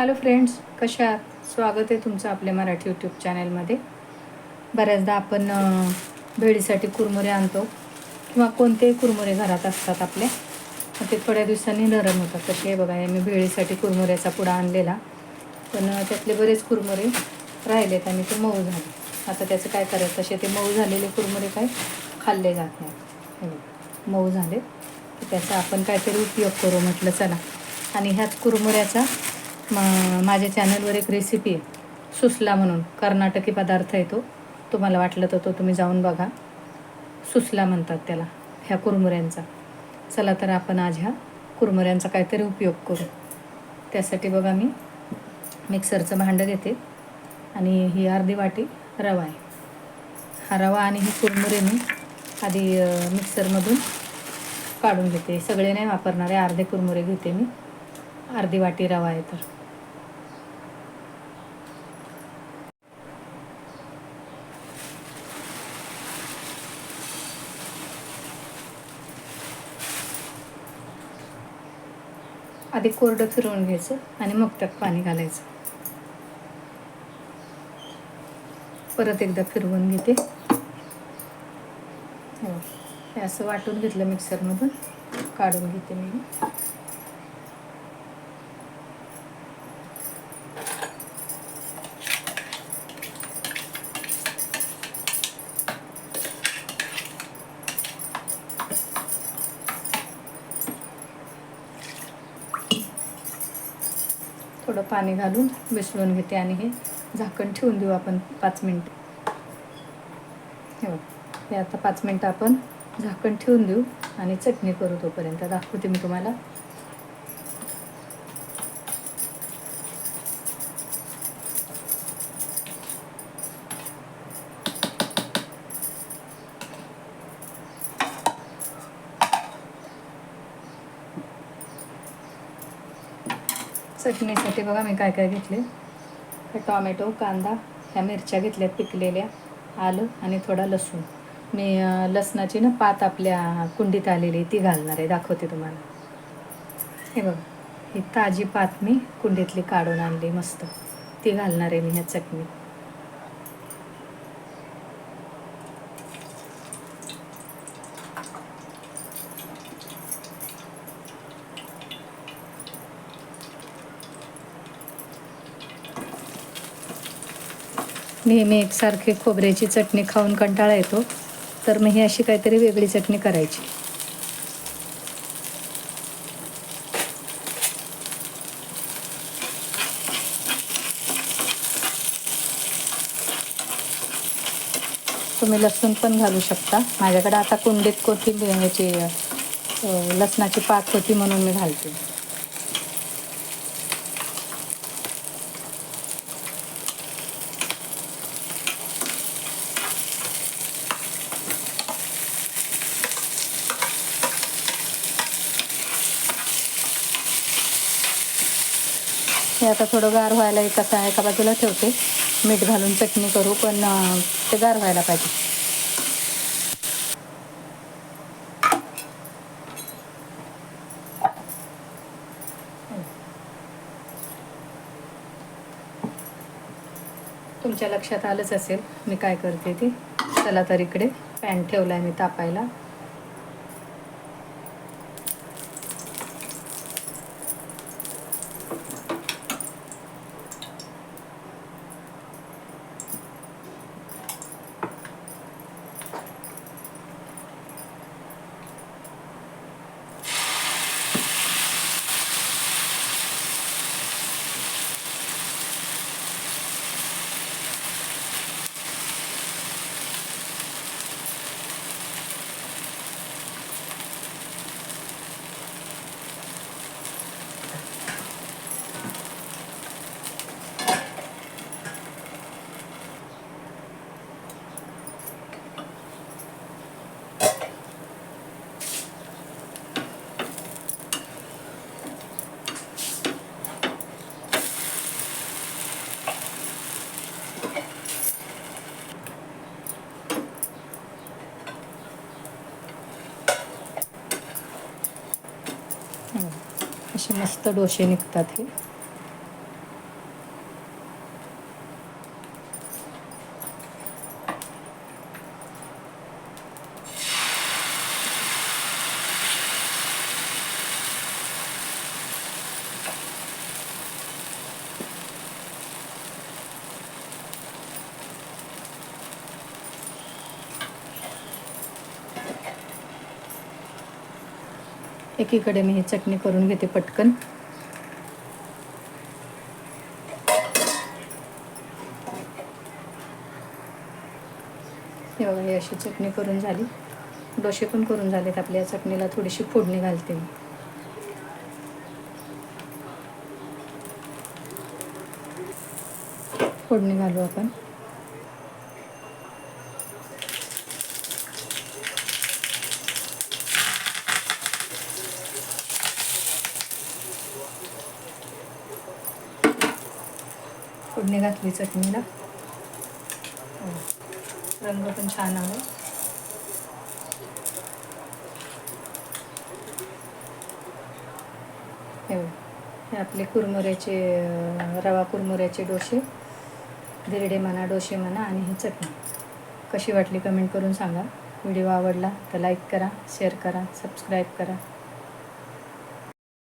Hello friends कशा आहात? स्वागत आहे तुमचं आपल्या मराठी यूट्यूब चॅनलमध्ये बऱ्याचदा आपण भेडीसाठी भेळीसाठी कुरमुरे आणतो किंवा कोणतेही कुरमुरे घरात असतात आपल्या ते थोड्या दिवसांनी नरम होतात. तसे हे बघा हे मी भेळीसाठी कुरमुऱ्याचा पुडा आणलेला. पण त्यातले बरेच कुरमुरे राहिलेत आणि ते मऊ झाले. आता त्याचं काय करायचं? तसे ते मऊ झालेले कुरमुरे काय? खाल्ले जात नाहीत. मऊ झाले त्याचा आपण काहीतरी उपयोग करू म्हटलं चला. आणि ह्याच कुरमुऱ्याचा मा- माझ्या चॅनलवर एक रेसिपी आहे. सुसला म्हणून कर्नाटकी पदार्थ आहे तो. तुम्हाला वाटलं तर तो तुम्ही जाऊन बघा. सुसला म्हणतात त्याला ह्या कुरमुऱ्यांचा. चला तर आपण आज ह्या कुरमुऱ्यांचा काहीतरी उपयोग करू. त्यासाठी बघा मी मिक्सरचं भांडं घेते. आणि ही अर्धी वाटी रवा आहे. हा रवा आणि ही कुरमुरे मी आधी मिक्सरमधून काढून घेते. सगळे नाही वापरणारे अर्धे कुरमुरे घेते मी. अर्धी वाटी रवा आहे तर. आधी कोरडं फिरवून घ्यायचं आणि मग त्यात पाणी घालायचं. परत एकदा फिरवून घेते. हो हे असं वाटून घेतलं मिक्सरमधून काढून घेते मी. थोडं पाणी घालून मिसळून घेते आणि हे झाकण ठेवून देऊ आपण पाच मिनटं. हे हो, बघ हे आता पाच मिनटं आपण झाकण ठेवून देऊ आणि चटणी करू तोपर्यंत. दाखवते मी तुम्हाला. चटणीसाठी बघा मी काय काय घेतले. टॉमॅटो कांदा ह्या मिरच्या घेतल्यात पिकलेल्या आलं आणि थोडा लसूण. मी लसणाची ना पात आपल्या कुंडीत आलेली ती घालणार आहे दाखवते तुम्हाला. हे बघा ही ताजी पात मी कुंडीतली काढून आणली मस्त. ती घालणार आहे मी ह्या चटणीत. नेहमी एकसारखी खोबऱ्याची चटणी खाऊन कंटाळा येतो. तर मग ही अशी काहीतरी वेगळी चटणी करायची. तुम्ही लसूण पण घालू शकता. माझ्याकडे आता कुंडीत कोथिंबीर ह्याची लसणाची पात होती म्हणून मी घालते. हे आता थोडं गार व्हायला एक असा एका बाजूला ठेवते. मीठ घालून चटणी करू पण ते गार व्हायला पाहिजे. तुमच्या लक्षात आलंच असेल मी काय करते ती. चला तर इकडे पॅन ठेवला आहे मी तापायला. असे मस्त डोसे निघतात हे. एकीकडे मी ही चटणी करून घेते पटकन. हे बघा ही अशी चटणी करून झाली. डोसे पण करून झालेत आपल्या चटणीला थोडीशी फोडणी घालते मी. फोडणी घालू आपण. फोडणी घातली चटणीला. हो. रंग पण छान आला हे हे आपले कुरमुऱ्याचे रवा कुरमुऱ्याचे डोसे धिरडे म्हणा डोसे म्हणा आणि ही चटणी. कशी वाटली कमेंट करून सांगा. व्हिडिओ आवडला तर लाईक करा शेअर करा सबस्क्राईब करा.